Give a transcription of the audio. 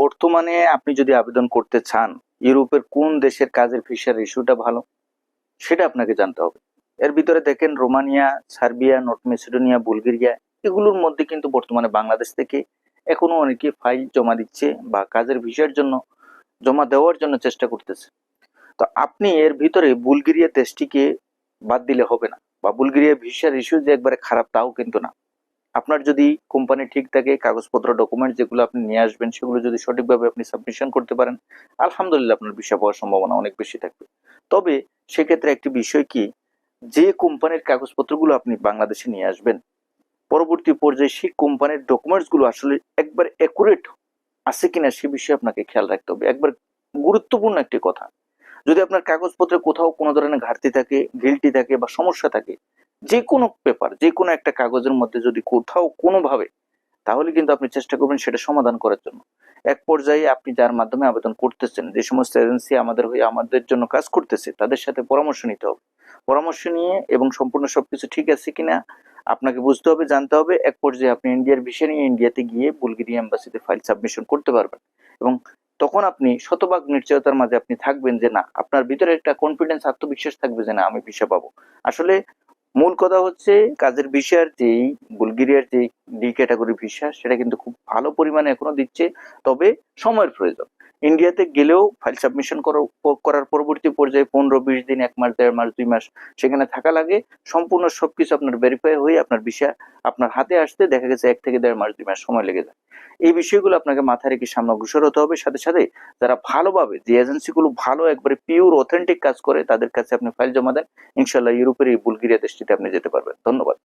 বর্তমানে আপনি যদি আবেদন করতে চান, ইউরোপের কোন দেশের কাজের ভিসার ইস্যুটা ভালো, সেটা আপনাকে জানতে হবে। এর ভিতরে দেখেন Romania, Serbia, North Macedonia, Bulgaria, এগুলোর মধ্যে কিন্তু বর্তমানে বাংলাদেশ থেকে এখনও অনেকে ফাইল জমা দিচ্ছে বা কাজের ভিসার জন্য জমা দেওয়ার জন্য চেষ্টা করতেছে। তো আপনি এর ভিতরে বুলগেরিয়া দেশটিকে বাদ দিলে হবে না বা বুলগেরিয়া ভিসার ইস্যু যে একবারে খারাপ, তাও কিন্তু না। আপনার যদি কোম্পানি ঠিক থাকে, কাগজপত্র ডকুমেন্ট যেগুলো আপনি নিয়ে আসবেন, সেগুলো যদি সঠিকভাবে আপনি সাবমিশন করতে পারেন, আলহামদুলিল্লাহ আপনার ভিসা পাওয়ার সম্ভাবনা অনেক বেশি থাকবে। তবে সেক্ষেত্রে একটি বিষয় কি? যে কোম্পানির কাগজপত্রগুলো আপনি বাংলাদেশে নিয়ে আসবেন, পরবর্তী পর্যায়ে সেই কোম্পানির ডকুমেন্টসগুলো আসলে একবার একুরেট আছে কিনা সে বিষয়ে আপনাকে খেয়াল রাখতে হবে। একবার গুরুত্বপূর্ণ একটি কথা। যদি আপনার কাগজপত্রে কোথাও কোনো ধরনের ঘাটতি থাকে গিল্টি থাকে বা সমস্যা থাকে, যে কোনো পেপার যে কোনো একটা কাগজের মধ্যে যদি কোথাও কোনোভাবে, তাহলে কিন্তু আপনি চেষ্টা করবেন সেটা সমাধান করার জন্য। এক পর্যায়ে আপনি যার মাধ্যমে আবেদন করতেছেন, যে সমস্ত এজেন্সি আমাদের হয়ে আমাদের জন্য কাজ করতেছে, তাদের সাথে পরামর্শ নিতে হবে। পরামর্শ নিয়ে এবং সম্পূর্ণ সবকিছু ঠিক আছে কিনা, আপনাকে বুঝতে হবে, জানতে হবে। এক পর্যায়ে আপনি ইন্ডিয়ার ভিসা নিয়ে ইন্ডিয়াতে গিয়ে বুলগেরিয়া এম্বাসিতে ফাইল সাবমিশন করতে পারবেন এবং তখন আপনি শতভাগ নিশ্চয়তার মাঝে আপনি থাকবেন যে না, আপনার ভিতরে একটা কনফিডেন্স আত্মবিশ্বাস থাকবে যে না, আমি ভিসা পাবো। আসলে মূল কথা হচ্ছে কাজের বিষয়ের যেই বুলগেরিয়ার যে ডি ক্যাটাগরি ভিসা, সেটা কিন্তু খুব ভালো পরিমাণে এখনও দিচ্ছে, তবে সময়ের প্রয়োজন। ইন্ডিয়াতে গেলেও ফাইল সাবমিশন করার পরবর্তী পর্যায়ে পনেরো, বিশ দিন, এক মাস, দেড় মাস, দুই মাস সেখানে থাকা লাগে। সম্পূর্ণ সবকিছু আপনার ভেরিফাই হয়ে আপনার ভিসা আপনার হাতে আসতে দেখা গেছে এক থেকে দেড় মাস, দুই মাস সময় লেগে যায়। এই বিষয়গুলো আপনাকে মাথায় রেখে সামনে অগ্রসর হতে হবে। সাথে সাথে যারা ভালোভাবে যে এজেন্সিগুলো ভালো একবারে পিওর অথেন্টিক কাজ করে, তাদের কাছে আপনি ফাইল জমা দেন। ইনশাল্লাহ ইউরোপের এই বুলগেরিয়া দেশটিতে আপনি যেতে পারবেন। ধন্যবাদ।